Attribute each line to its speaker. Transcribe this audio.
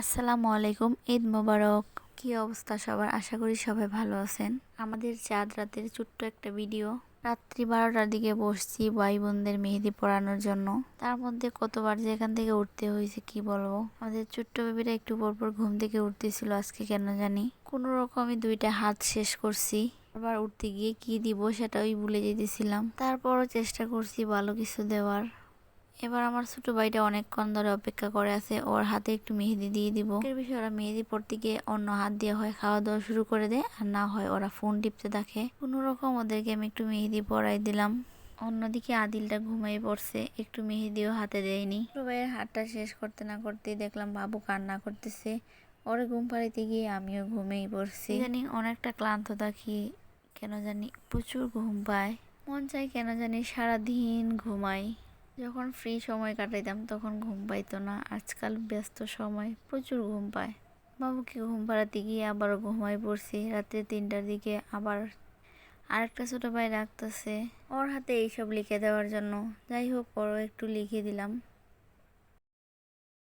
Speaker 1: আসসালামু আলাইকুম, ঈদ মোবারক। কি অবস্থা সবার? আশা করি সবাই ভালো আছেন। আমাদের চাঁদ রাতের ছোট্ট একটা ভিডিও। রাত্রি বারোটার দিকে বসছি ভাই বোনদের মেহেদি পড়ানোর জন্য। তার মধ্যে কতবার যে এখান থেকে উঠতে হয়েছে কি বলব? আমাদের ছোট্ট বেবিরা একটু পরপর ঘুম থেকে উঠতেছিল, আজকে কেন জানি। কোনো রকমই দুইটা হাত শেষ করছি। আবার উঠতে গিয়ে কি দিব সেটাই ভুলে যেতেছিলাম। তারপরও চেষ্টা করছি ভালো কিছু দেওয়ার। এবার আমার ছোট ভাইটা অনেকক্ষণ ধরে অপেক্ষা করে আছে, ওর হাতে একটু মেহেদি দিয়ে দিব। এর বিষয়ে ওরা মেহেদি পড়তে গিয়ে অন্য হাত দিয়ে হয় খাওয়া দাওয়া শুরু করে দেয়, আর না হয় ওরা ফোন টিপতে থাকে কোনো রকম ওদেরকে আমি একটু মেহেদি পরাই দিলাম। অন্যদিকে আদিলটা ঘুমিয়ে পড়ছে, একটু মেহেদিও হাতে দেয়নি। ছোট ভাইয়ের হাতটা শেষ করতে না করতেই দেখলাম বাবু কান্না করতেছে। ওরে ঘুম পাড়িতে গিয়ে আমিও ঘুমেই পড়ছি। জানি অনেকটা ক্লান্ত থাকি, কেন জানি প্রচুর ঘুম পায়। মন চাই কেন জানি সারাদিন ঘুমাই। যখন ফ্রি সময় কাটাইতাম তখন ঘুম পাইতো না। আজকাল ব্যস্ত সময়, প্রচুর ঘুম পায়। বাবুকে ঘুম পাড়াতে গিয়ে আবারও ঘুমাই পড়ছি। রাত্রে তিনটার দিকে আবার আরেকটা ছোটো ভাই রাখতেছে ওর হাতে এইসব লিখে দেওয়ার জন্য। যাই হোক, ওরও একটু লিখে দিলাম।